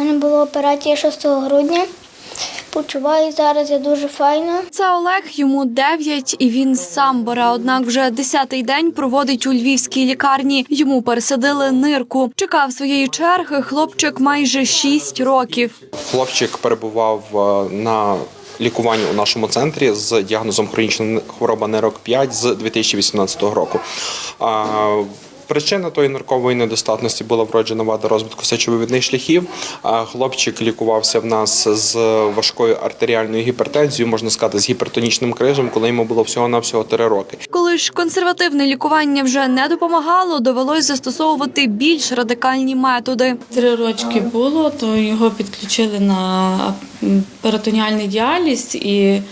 У мене була операція 6 грудня. Почуваю зараз я дуже файно. Це Олег, йому 9, і він з самбора. Однак вже десятий день проводить у львівській лікарні. Йому пересадили нирку. Чекав своєї черги. Хлопчик майже 6 років. Хлопчик перебував е, на лікуванні у нашому центрі з діагнозом хронічна хвороба нирок 5 з 2018 року. Причина тої ниркової недостатності була вроджена вада розвитку сечовивідних шляхів. А Хлопчик лікувався в нас з важкою артеріальною гіпертензією, можна сказати, з гіпертонічним крижем, коли йому було всього навсього 3 роки. Коли ж консервативне лікування вже не допомагало, довелось застосовувати більш радикальні методи. Три рочки було, то його підключили на перитоніальний діаліз і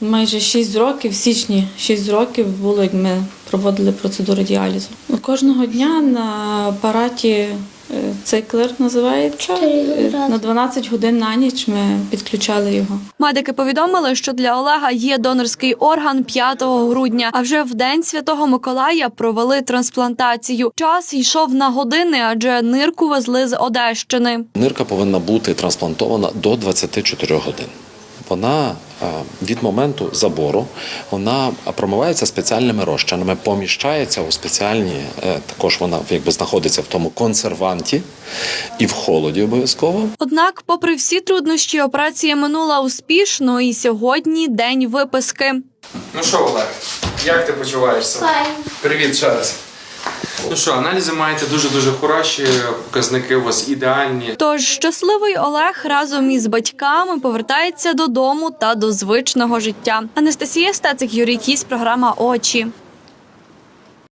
майже 6 років, в січні 6 років було, як ми проводили процедуру діалізу. Кожного дня на апараті е, цей клер називається. Е. На 12 годин на ніч ми підключали його. Медики повідомили, що для Олега є донорський орган 5 грудня. А вже в день святого Миколая провели трансплантацію. Час йшов на години, адже нирку везли з Одещини. Нирка повинна бути трансплантована до 24 годин. Вона від моменту забору вона промивається спеціальними розчинами, поміщається у спеціальні, е, також вона якби знаходиться в тому консерванті і в холоді обов'язково. Однак, попри всі труднощі, операція минула успішно, і сьогодні день виписки. Ну що, Олег, як ти почуваєшся? Файно. Привіт ще раз. Ну що, аналізи маєте дуже-дуже хороші, показники у вас ідеальні. Тож щасливий Олег разом із батьками повертається додому та до звичного життя. Анастасія Стецик, Юрій Кісь, програма Очі.